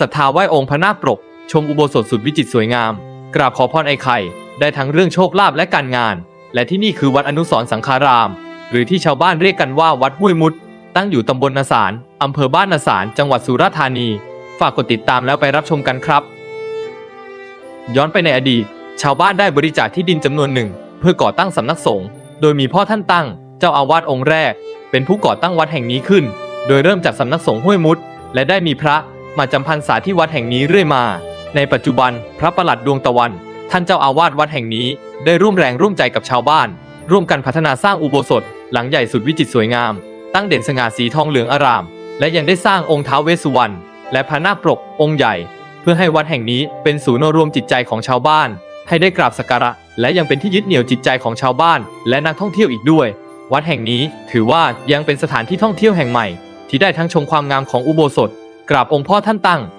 ศรัทธาไหว้องค์พระนาคปรก ชมอุโบสถสุดวิจิตรสวยงาม กราบขอพรไอ้ไข่ ได้ทั้งเรื่องโชคลาภและการงาน และที่นี่คือวัดอนุสรสังฆาราม หรือที่ชาวบ้านเรียกกันว่าวัดห้วยมุด ตั้งอยู่ตำบลนาสารอำเภอบ้านนาสารจังหวัดสุราษฎร์ธานี ฝากกดติดตามแล้วไปรับชมกันครับ ย้อนไปในอดีต ชาวบ้านได้บริจาคที่ดินจำนวนหนึ่ง เพื่อก่อตั้งสำนักสงฆ์โดยมีพ่อท่านตั้ง เจ้าอาวาสองค์แรก เป็นผู้ก่อตั้งวัดแห่งนี้ขึ้น โดยเริ่มจากสำนักสงฆ์ห้วยมุด และได้มีพระ มาจำพรรษาที่วัดแห่งนี้เรื่อยมา ในปัจจุบันพระประหลัดดวงตะวัน ท่านเจ้าอาวาสวัดแห่งนี้ ได้ร่วมแรงร่วมใจกับชาวบ้าน ร่วมกันพัฒนาสร้างอุโบสถ หลังใหญ่สุดวิจิตรสวยงาม ตั้งเด่นสง่าสีทองเหลืองอาราม และยังได้สร้างองค์ท้าวเวสสุวรรณและพระนาคปรกองค์ใหญ่ เพื่อให้วัดแห่งนี้เป็นศูนย์รวมจิตใจของชาวบ้าน ให้ได้กราบสักการะ และยังเป็นที่ยึดเหนี่ยวจิตใจของชาวบ้าน และนักท่องเที่ยวอีกด้วย วัดแห่งนี้ถือว่ายังเป็นสถานที่ท่องเที่ยวแห่งใหม่ ที่ได้ทั้งชมความงามของอุโบสถ กราบองค์พ่อท่านตั้ง